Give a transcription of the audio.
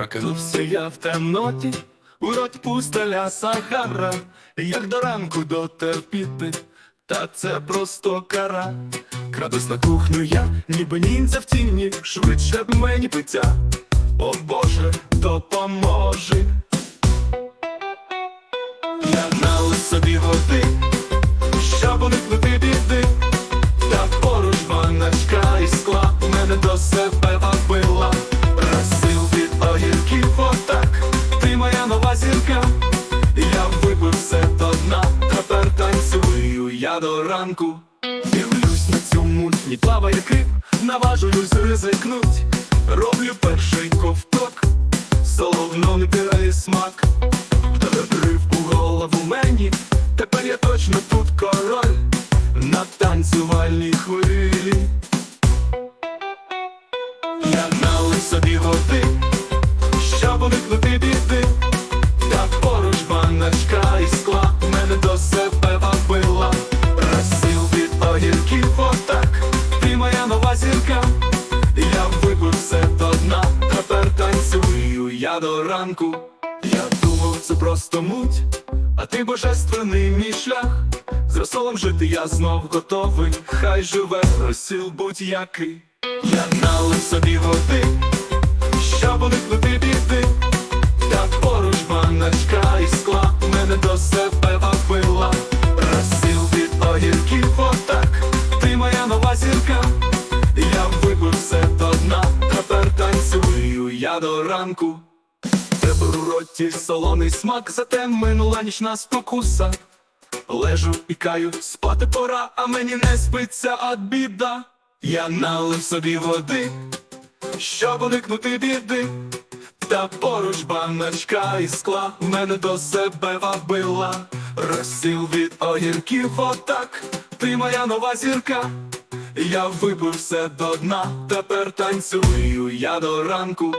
Прокинувся я в темноті, у роті пустеля Сахара, як до ранку дотерпіти, та це просто кара. Крадусь на кухню я, ніби ніндзя в тіні, швидше б мені пиття. О Боже, допоможи. Я налив собі води, щоб уникнути біди, та поруч баночка із скла мене до себе до ранку. Дивлюсь на муть, ні плаває кріп, наважуюсь ризикнуть. Роблю перший ковток, соловно не пірає смак. Тебе дрив у голову мені, тепер я точно тут король на танцювальній хвилі. До ранку. Я думав, це просто муть, а ти божественний мій шлях. З розсолом жити я знов готовий, хай живе розсіл будь-який. Я налив собі води, щоб уникнути біди, та поруч баночка із скла мене до себе вабила. Розсіл від огірків отак, ти моя нова зірка. Я випив все до дна, тепер танцюю я до ранку. Тебе у роті солоний смак, зате минула нічна спокуса. Лежу і каю, спати пора, а мені не спиться от біда. Я налив собі води, щоб уникнути біди. Та поруч баночка із скла мене до себе вабила. Розсіл від огірків отак, ти моя нова зірка. Я випив все до дна, тепер танцюю я до ранку.